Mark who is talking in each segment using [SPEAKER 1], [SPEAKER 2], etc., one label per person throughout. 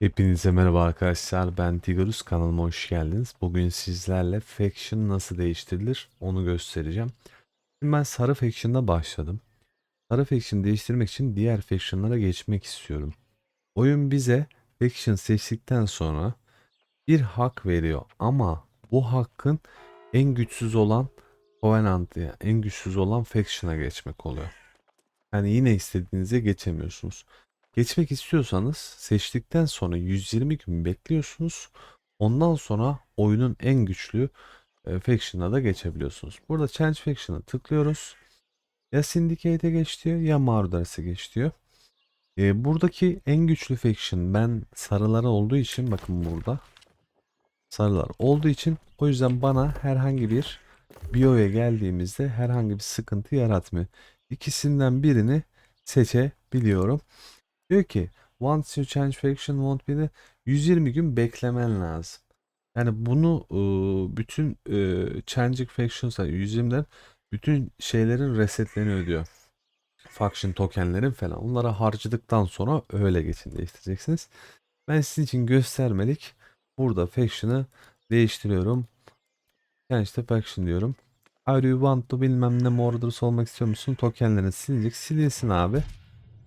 [SPEAKER 1] Hepinize merhaba arkadaşlar. Ben Tigorus kanalıma hoş geldiniz. Bugün sizlerle Faction nasıl değiştirilir onu göstereceğim. Şimdi ben sarı Faction'da başladım. Sarı Faction değiştirmek için diğer Faction'lara geçmek istiyorum. Oyun bize Faction seçtikten sonra bir hak veriyor ama bu hakkın en güçsüz olan Covenant'a, en güçsüz olan Faction'a geçmek oluyor. Yani yine istediğinize geçemiyorsunuz. Geçmek istiyorsanız seçtikten sonra 120 gün bekliyorsunuz. Ondan sonra oyunun en güçlü e, faction'a da geçebiliyorsunuz. Burada Change Faction'a tıklıyoruz. Ya Syndicate'e geç diyor ya Marauders'e geç diyor. E, buradaki en güçlü faction ben sarıları olduğu için bakın burada sarılar olduğu için o yüzden bana herhangi bir Bio'ya geldiğimizde herhangi bir sıkıntı yaratmıyor. İkisinden birini seçebiliyorum. Diyor ki once you change faction won't be de 120 gün beklemen lazım. Yani bunu bütün e, changing factions 120'den bütün şeylerin resetleniyor diyor. Faction tokenlerin falan. Onlara harcadıktan sonra öyle geçin değiştireceksiniz. Ben sizin için göstermelik burada faction'ı değiştiriyorum. Yani işte faction diyorum. Are you want to bilmem ne morders olmak istiyor musun? Tokenlerini silecek. Sililsin abi.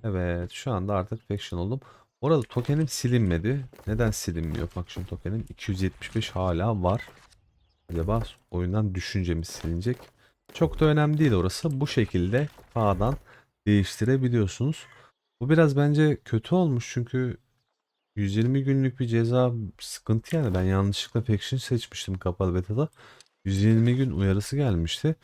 [SPEAKER 1] Evet şu anda artık faction oldum. Orada tokenim silinmedi. Neden silinmiyor faction tokenim? 275 hala var. Acaba oyundan düşünce mi silinecek? Çok da önemli değil orası. Bu şekilde sağdan değiştirebiliyorsunuz. Bu biraz bence kötü olmuş çünkü 120 günlük bir ceza sıkıntı yani. Ben yanlışlıkla faction seçmiştim kapalı beta'da. 120 gün uyarısı gelmişti.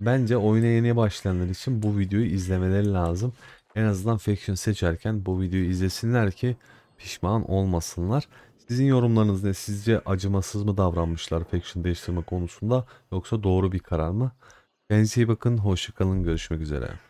[SPEAKER 1] Bence oyuna yeni başlayanlar için bu videoyu izlemeleri lazım. En azından faction seçerken bu videoyu izlesinler ki pişman olmasınlar. Sizin yorumlarınız ne? Sizce acımasız mı davranmışlar faction değiştirme konusunda yoksa doğru bir karar mı? Kendinize iyi bakın. Hoşçakalın. Görüşmek üzere.